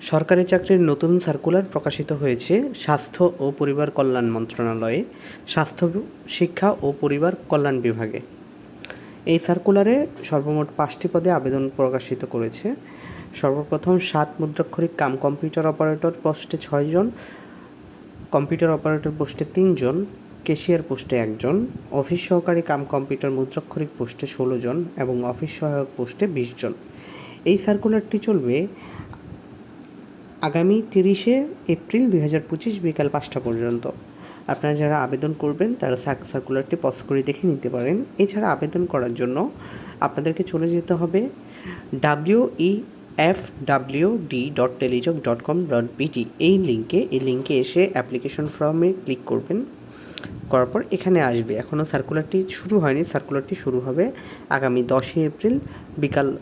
সরকারি চাকরির নতুন সার্কুলার প্রকাশিত হয়েছে স্বাস্থ্য ও পরিবার কল্যাণ মন্ত্রণালয়ে, স্বাস্থ্য, শিক্ষা ও পরিবার কল্যাণ বিভাগে। এই সার্কুলারে সর্বমোট পাঁচটি পদে আবেদন প্রকাশিত করেছে। সর্বপ্রথম সাত মুদ্রাক্ষরিক কাম কম্পিউটার অপারেটর পোস্টে ছয়জন কম্পিউটার অপারেটর পোস্টে তিনজন কেশিয়ার পোস্টে একজন অফিস সহকারী কাম কম্পিউটার মুদ্রাক্ষরিক পোস্টে ষোলো জন এবং অফিস সহায়ক পোস্টে বিশ জন। এই সার্কুলারটি চলবে আগামী তিরিশে এপ্রিল দুই হাজার পঁচিশ বিকাল পাঁচটা পর্যন্ত। আপনারা যারা আবেদন করবেন, তারা সার্ক- সার্কুলারটি পজ করে দেখে নিতে পারেন। এছাড়া আবেদন করার জন্য আপনাদেরকে চলে যেতে হবে W E F W D dot টেলিজক dot com dot BT এই লিঙ্কে এই লিঙ্কে এসে অ্যাপ্লিকেশন ফর্মে ক্লিক করবেন। করার পর এখানে আসবে। এখনও সার্কুলারটি শুরু হয়নি। সার্কুলারটি শুরু হবে আগামী দশই এপ্রিল বিকাল